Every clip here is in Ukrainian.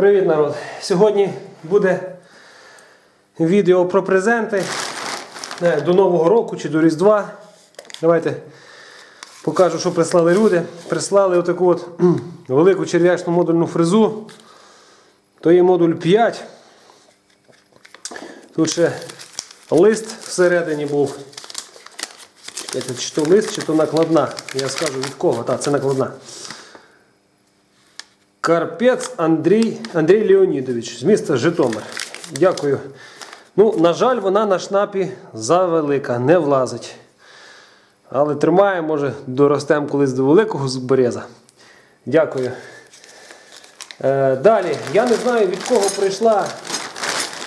Привіт, народ! Сьогодні буде відео про презенти Не, до Нового року чи до Різдва. Давайте покажу, що прислали люди. Прислали отаку от велику черв'ячну модульну фрезу. То є модуль 5. Тут ще лист всередині був. Чи то лист, чи то накладна. Я скажу від кого. Так, це накладна. Карпець Андрій Андрій Леонідович з міста Житомир. Дякую. Ну, на жаль, вона на шнапі завелика, не влазить. Але тримає, може, доростемо колись до великого зубореза. Дякую. Е, далі, я не знаю від кого прийшла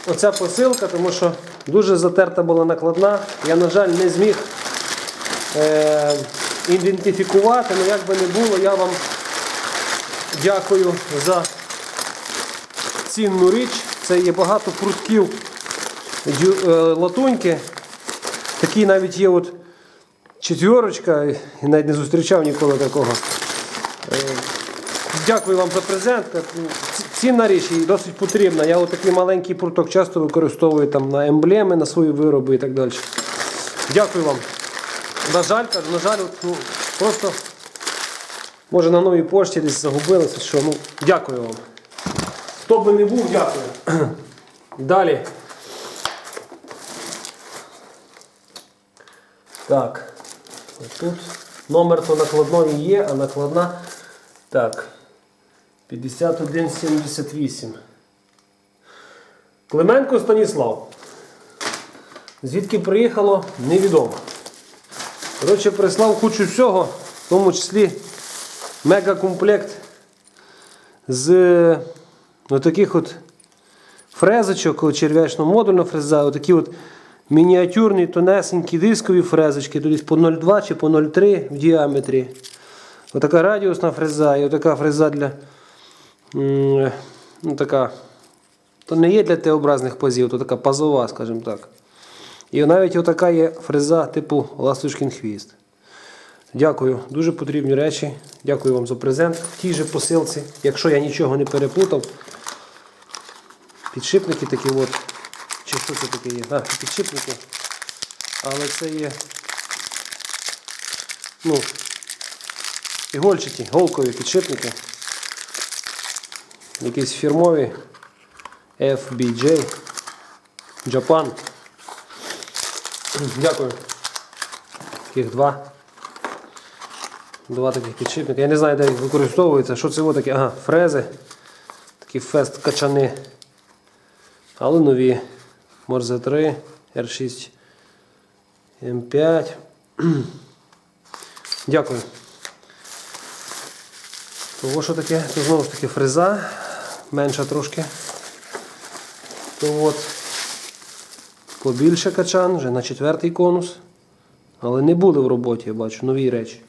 оця посилка, тому що дуже затерта була накладна. Я, на жаль, не зміг е, ідентифікувати, але як би не було, я вам дякую за цінну річ. Це є багато прутків е, латуньки. Такі навіть є от четверочка, і навіть не зустрічав ніколи такого. Е, Дякую вам за презент. Цінна річ і досить потрібна. Я отакий маленький пруток часто використовую там на емблеми, на свої вироби і так далі. Дякую вам. На жаль, на жаль, ну, просто може на новій пошті десь загубилося, що ну, дякую вам. Хто би не був, дякую. Далі. Так. Тут номер то накладної є, а накладна. Так. 5178. Клименко Станіслав. Звідки приїхало, невідомо. Коротше, прислав кучу всього, в тому числі мегакомплект з ну, таких от фрезочок, черв'ячно модульна фреза, отакі от мініатюрні, тонесенькі дискові фрезочки, десь по 0,2 чи по 0,3 в діаметрі. Отака радіусна фреза і отака фреза для. Ну, така. То не є для Т-образних пазів, то така пазова, скажімо так. І навіть отака є фреза типу ласточкин хвіст. Дякую, дуже потрібні речі. Дякую вам за презент. В тій же посилці, якщо я нічого не переплутав. Підшипники такі от. Чи що це таке є? А, підшипники. Але це є. Ну, ігольчаті, голкові підшипники. Якісь фірмові FBJ Japan. Дякую. Таких два. Два таких підшипника. Я не знаю, де їх використовується. Що це таке? Ага, фрези. Такі фест качани. Але нові. Морзе 3, R6 М5. Дякую. Того що таке? То знову ж таки фреза. Менша трошки. То от побільше качан, вже на четвертий конус. Але не були в роботі, я бачу, нові речі.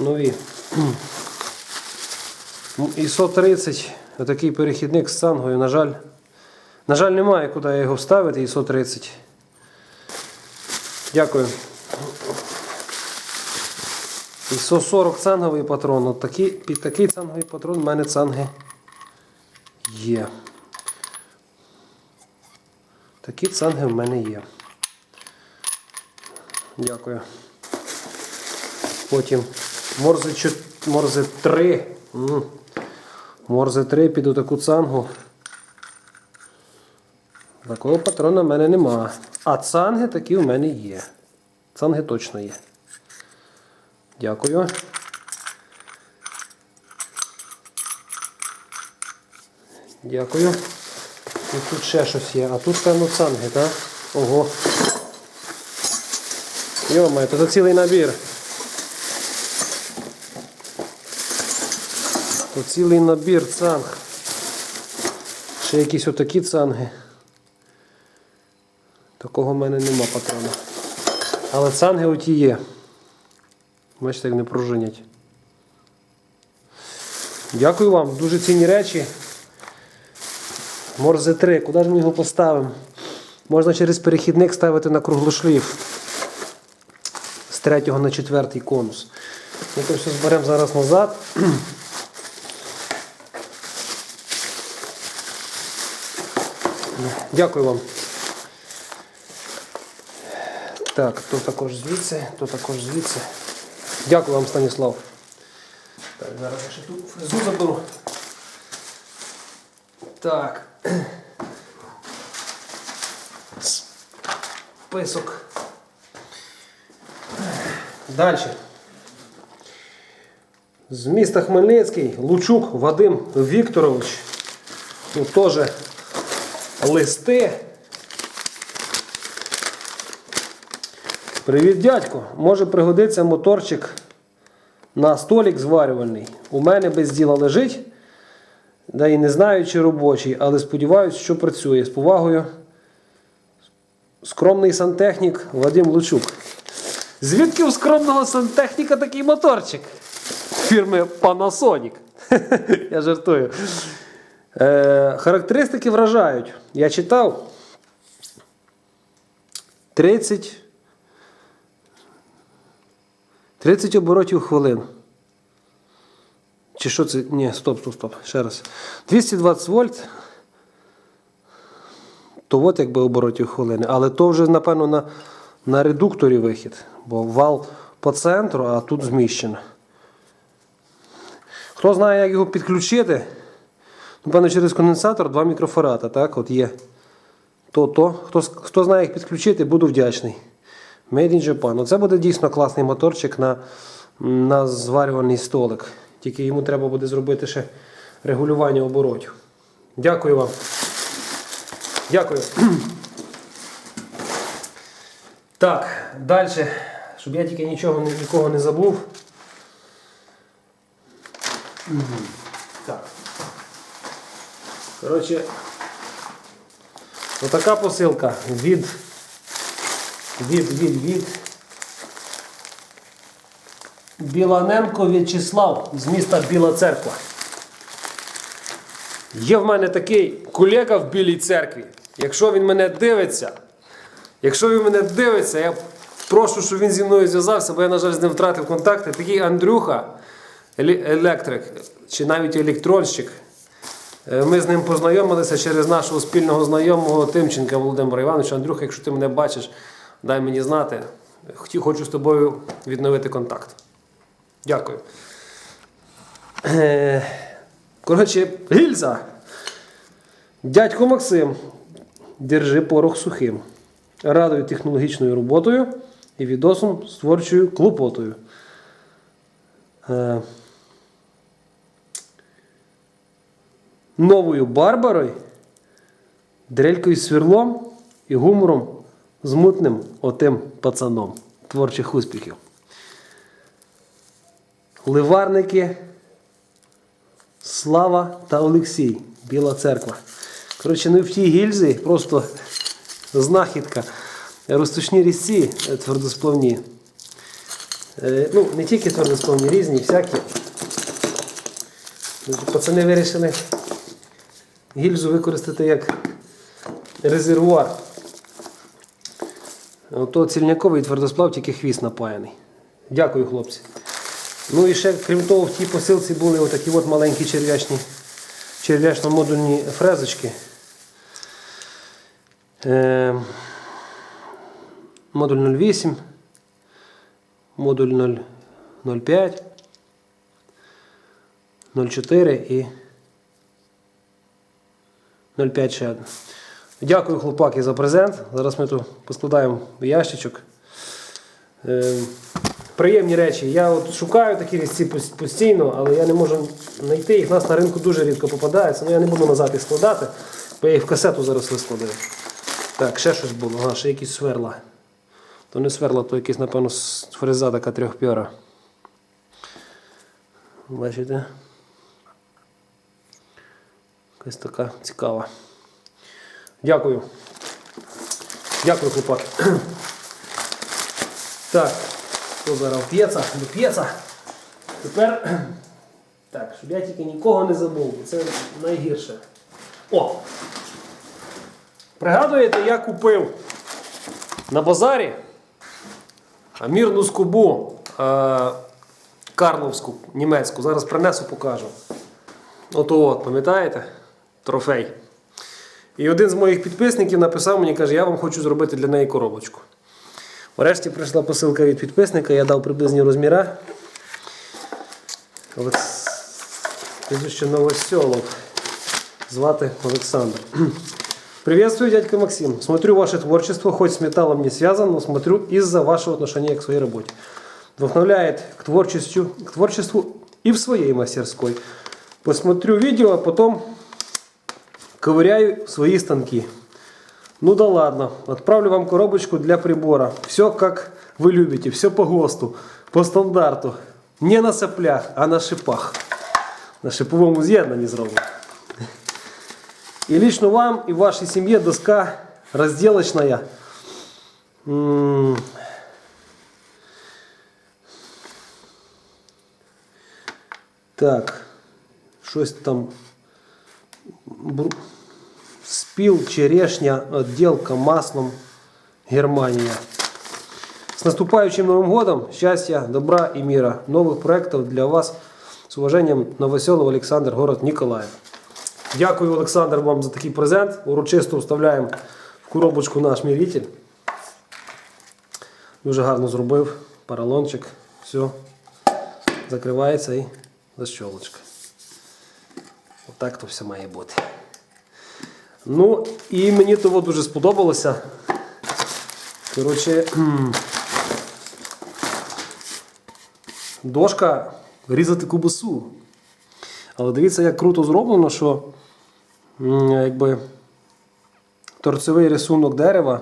Нові. ISO 30, отакий перехідник з сангою, на жаль. На жаль, немає куди його вставити, ISO 30. Дякую. ISO 40 цанговий патрон. От такий, під такий цанговий патрон в мене цанги є. Такі цанги в мене є. Дякую. Потім Морзе, чот- Морзе 3. М. Морзе 3 під таку цангу. Такого патрона в мене нема. А цанги такі в мене є. Цанги точно є. Дякую. Дякую. І тут ще щось є. А тут, певно, цанги, так? Ого. Йомає, то це цілий набір. Цілий набір цанг. Ще якісь отакі цанги. Такого в мене нема патрона. Але цанги оті є. Бачите, як не пружинять. Дякую вам, дуже цінні речі. Морзе 3, куди ж ми його поставимо? Можна через перехідник ставити на круглошліф з 3 на 4 конус. Ми то все зберемо зараз назад. Дякую вам. Так, то також звідси, то також звідси. Дякую вам, Станіслав. Так, зараз я ще тут фрезу заберу. Так. Список. Далі. З міста Хмельницький Лучук Вадим Вікторович. Тут теж листи. Привіт, дядько. Може пригодиться моторчик на столик зварювальний. У мене без діла лежить. Да і не знаю, чи робочий, але сподіваюся, що працює. З повагою. Скромний сантехнік Вадим Лучук. Звідки у скромного сантехніка такий моторчик? Фірми Panasonic. Я жартую. Е, характеристики вражають. Я читав 30. 30 оборотів в хвилину. Чи що це? Ні, стоп, стоп, стоп. Ще раз. 220 вольт. То от якби оборотів хвилини. Але то вже, напевно, на, на редукторі вихід. Бо вал по центру, а тут зміщено. Хто знає, як його підключити? Напевно, через конденсатор два мікрофарата, так? От є. То, то. Хто, хто знає, як підключити, буду вдячний. Made in Japan. Оце буде дійсно класний моторчик на, на зварювальний столик. Тільки йому треба буде зробити ще регулювання оборотів. Дякую вам. Дякую. Так, далі, щоб я тільки нічого нікого не забув. Так. Коротше, отака посилка від від, від, від Біланенко В'ячеслав з міста Біла Церква. Є в мене такий колега в Білій церкві. Якщо він мене дивиться, якщо він мене дивиться, я прошу, щоб він зі мною зв'язався, бо я, на жаль, з ним втратив контакти. Такий Андрюха, електрик, чи навіть електронщик. Е, Ми з ним познайомилися через нашого спільного знайомого Тимченка Володимира Івановича. Андрюха, якщо ти мене бачиш, дай мені знати. Хочу з тобою відновити контакт. Дякую. Е, Коротше, гільза. Дядько Максим, держи порох сухим. Радую технологічною роботою і відосом з творчою клопотою. Новою Барбарою, дрелькою свірлом і гумором з мутним отим пацаном. Творчих успіхів. Ливарники Слава та Олексій. Біла церква. Коротше, не в тій гільзі, просто знахідка. Розточні різці е, твердосплавні. Е, Ну, не тільки твердосплавні, різні, всякі. Пацани вирішили гільзу використати як резервуар. Ото цільняковий твердосплав, тільки хвіст напаяний. Дякую, хлопці. Ну і ще, крім того, в тій посилці були отакі от маленькі черв'ячні, черв'ячно-модульні фрезочки. Е, модуль 08, модуль 0, 05, 04 і 05 ще. Дякую, хлопаки, за презент. Зараз ми тут поскладаємо ящичок. Е, приємні речі. Я от шукаю такі різці постійно, але я не можу знайти їх. У нас на ринку дуже рідко попадаються. Ну я не буду назад їх складати, бо я їх в касету зараз вискладаю. Так, ще щось було. Ага, ще якісь сверла. То не сверла, то якісь, напевно, фреза така трьохпьора. Бачите? Якась така цікава. Дякую. Дякую, хлопаки. Так, хто зараз п'ється. Тепер, так, щоб я тільки нікого не забув, це найгірше. О! Пригадуєте, я купив на базарі амірну скобу е, Карловську, німецьку. Зараз принесу, покажу. Ото от, пам'ятаєте? Трофей. І один з моїх підписників написав мені, каже, я вам хочу зробити для неї коробочку. Врешті прийшла посилка від підписника, я дав приблизні розміри. Прізвище Новосьолов. Звати Олександр. Приветствую, дядька Максим. Смотрю ваше творчество, хоть с металлом не связан, но смотрю из-за вашего отношения к своей работе. Вдохновляет к творчеству, к творчеству и в своей мастерской. Посмотрю видео, а потом ковыряю свои станки. Ну да ладно, отправлю вам коробочку для прибора. Все как вы любите, все по ГОСТу, по стандарту. Не на соплях, а на шипах. На шиповому з'єднанні зроблено. И лично вам и вашей семье доска разделочная. Так, щось там. Спил, черешня, отделка маслом, Германия. С наступающим Новым годом! Счастья, добра и мира. Новых проектов для вас. С уважением, Новоселов Александр, город Николаев. Дякую, Олександр, вам за такий презент. Урочисто вставляємо в коробочку наш міритель. Дуже гарно зробив. Паралончик. Все. Закривається і защолочка. Отак то все має бути. Ну, і мені того дуже сподобалося. Коротше, дошка різати кубасу. Але дивіться, як круто зроблено, що якби торцевий рисунок дерева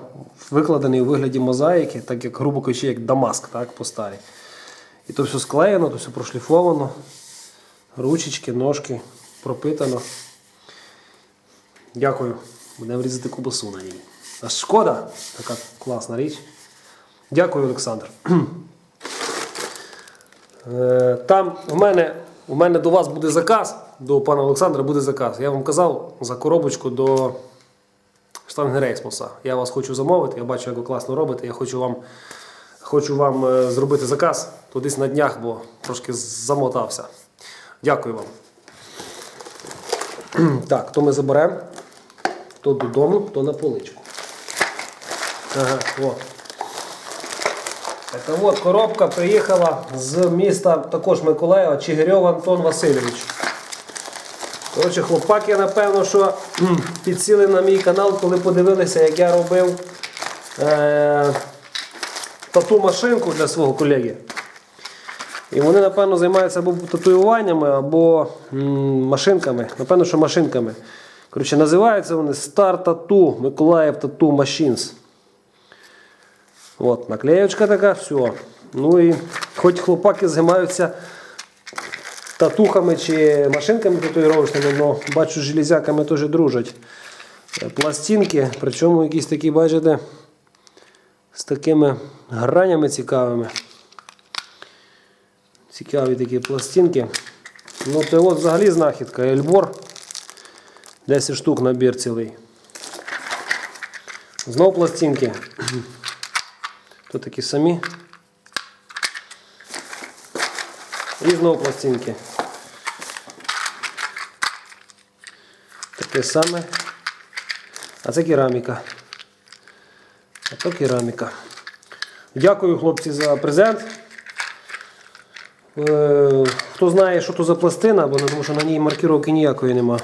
викладений у вигляді мозаїки, так як, грубо кажучи, як Дамаск, так, по старі. І то все склеєно, то все прошліфовано. Ручечки, ножки, пропитано. Дякую. Будемо різати кубасу на ній. А шкода, така класна річ. Дякую, Олександр. Е, Там в мене, у мене до вас буде заказ, до пана Олександра буде заказ. Я вам казав за коробочку до штангерейсмуса. Я вас хочу замовити, я бачу, як ви класно робите. Я хочу вам, хочу вам е, зробити заказ то десь на днях, бо трошки замотався. Дякую вам. Так, то ми заберемо. То додому, то на поличку. Ага, о. Така от коробка приїхала з міста також Миколаєва Чигирьов Антон Васильович. Коротше, хлопаки, напевно, що підсіли на мій канал, коли подивилися, як я робив е- тату машинку для свого колеги. І вони, напевно, займаються або татуюваннями, або машинками. Напевно, що машинками. Коротше, називаються вони Star Tattoo Миколаїв Tattoo Machines. От, наклеєчка така, все. Ну і хоч хлопаки займаються татухами чи машинками татуїровочними, але бачу, з железяками теж дружать. Е, Пластинки, причому якісь такі, бачите, з такими гранями цікавими. Цікаві такі пластинки. Ну, це от взагалі знахідка. Ельбор. 10 штук набір цілий. Знов пластинки. То такі самі. І знову пластинки. Таке саме. А це кераміка. А то кераміка. Дякую, хлопці, за презент. Е, Хто знає, що то за пластина, бо тому що на ній маркіровки ніякої нема.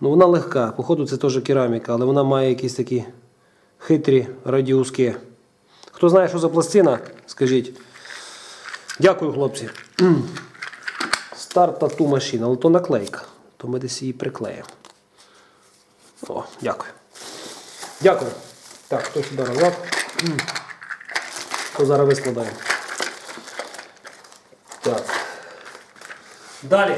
Ну, вона легка. Походу, це теж кераміка, але вона має якісь такі хитрі радіуски. Хто знає, що за пластина, скажіть. Дякую, хлопці. Старт тату машина, але то наклейка. То ми десь її приклеїмо. О, дякую. Дякую. Так, хто сюди назвав? То зараз вискладаємо. Так. Далі.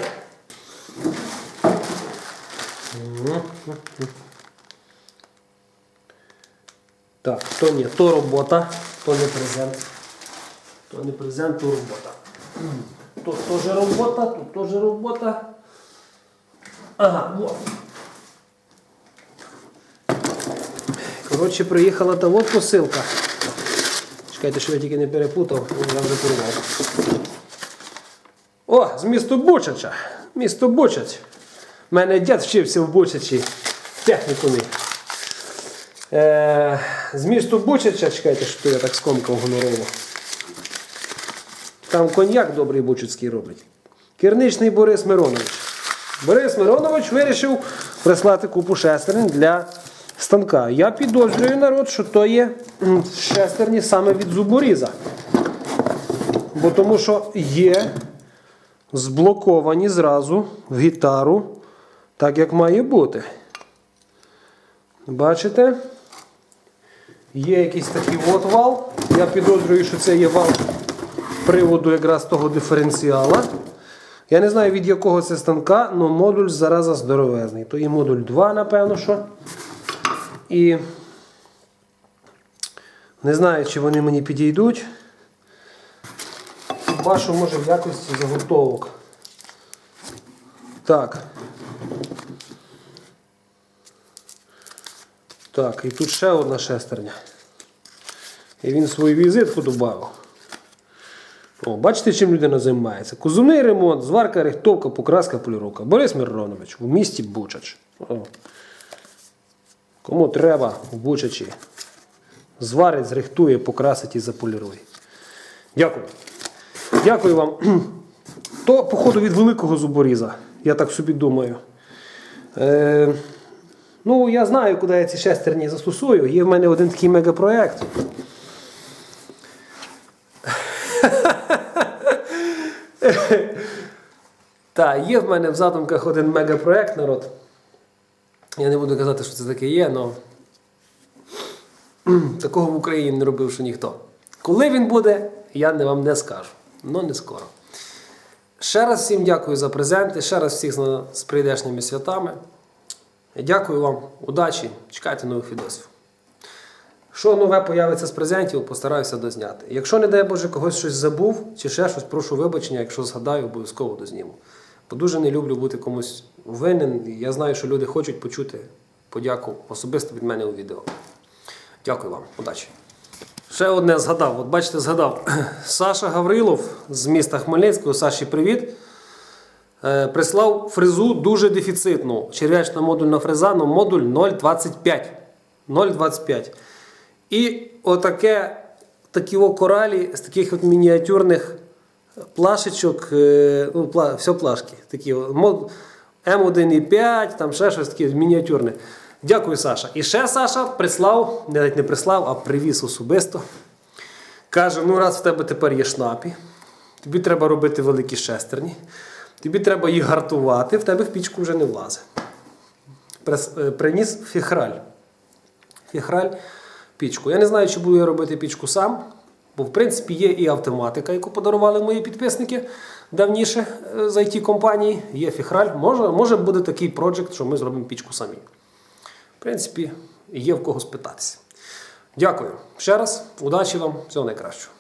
Так, то ні, то робота, то не презент. То не презент, то робота. Тут теж робота, тут теж робота. Ага, вот. Коротше, приїхала та от посилка. Чекайте, що я тільки не перепутав, я вже порвав. О, з міста Бучача. Місто Бучач. мене дід вчився в Бучачі в технікумі. Е, з місту Бучача, чекайте, що я так скомкав гонорово. Там коньяк добрий бучицький роблять. Керничний Борис Миронович. Борис Миронович вирішив прислати купу шестерень для станка. Я підозрюю народ, що то є шестерні саме від зуборіза. Бо тому що є зблоковані зразу в гітару, так як має бути. Бачите? Є якийсь такий от вал. Я підозрюю, що це є вал приводу якраз того диференціала. Я не знаю від якого це станка, але модуль зараза здоровезний. То є модуль 2, напевно, що. І не знаю, чи вони мені підійдуть. Що може в якості заготовок. Так. Так, і тут ще одна шестерня. І він свою візитку додав. О, бачите, чим людина займається? Кузовний ремонт, зварка, рихтовка, покраска, поліровка. Борис Миронович у місті Бучач. О. Кому треба в Бучачі. Зварить, зрихтує, покрасить і заполірує. Дякую. Дякую вам. То, походу, від великого зуборіза. Я так собі думаю. Е, ну, я знаю, куди я ці шестерні застосую. Є в мене один такий мегапроект. Так, є в мене в задумках один мегапроект, народ. Я не буду казати, що це таке є, але такого в Україні не робив ще ніхто. Коли він буде, я вам не скажу. Ну не скоро. Ще раз всім дякую за презенти, ще раз всіх з- прийдешніми святами. Дякую вам, удачі, чекайте нових відосів. Що нове появиться з презентів, постараюся дозняти. Якщо, не дай Боже, когось щось забув чи ще щось, прошу вибачення, якщо згадаю, обов'язково дозніму. Бо дуже не люблю бути комусь винен. Я знаю, що люди хочуть почути подяку особисто від мене у відео. Дякую вам, удачі. Ще одне згадав. От бачите, згадав. Саша Гаврилов з міста Хмельницького. Саші, привіт. Е, прислав фрезу дуже дефіцитну. Черв'ячна модульна фреза, но модуль 0,25. 0,25. І отаке, такі коралі з таких от мініатюрних плашечок, е, ну, пла, все плашки. Такі М1,5, там ще щось таке мініатюрне. Дякую, Саша. І ще Саша прислав, навіть не прислав, а привіз особисто. Каже: ну раз в тебе тепер є шнапі, тобі треба робити великі шестерні, тобі треба їх гартувати, в тебе в пічку вже не влазить. Е, Приніс фіхраль. Фіхраль пічку. Я не знаю, чи буду я робити пічку сам, бо в принципі є і автоматика, яку подарували мої підписники давніше е, з it компанії. Є фіхраль. Може, може буде такий проджект, що ми зробимо пічку самі. Принципі, є в кого спитатися. Дякую ще раз, удачі вам, всього найкращого.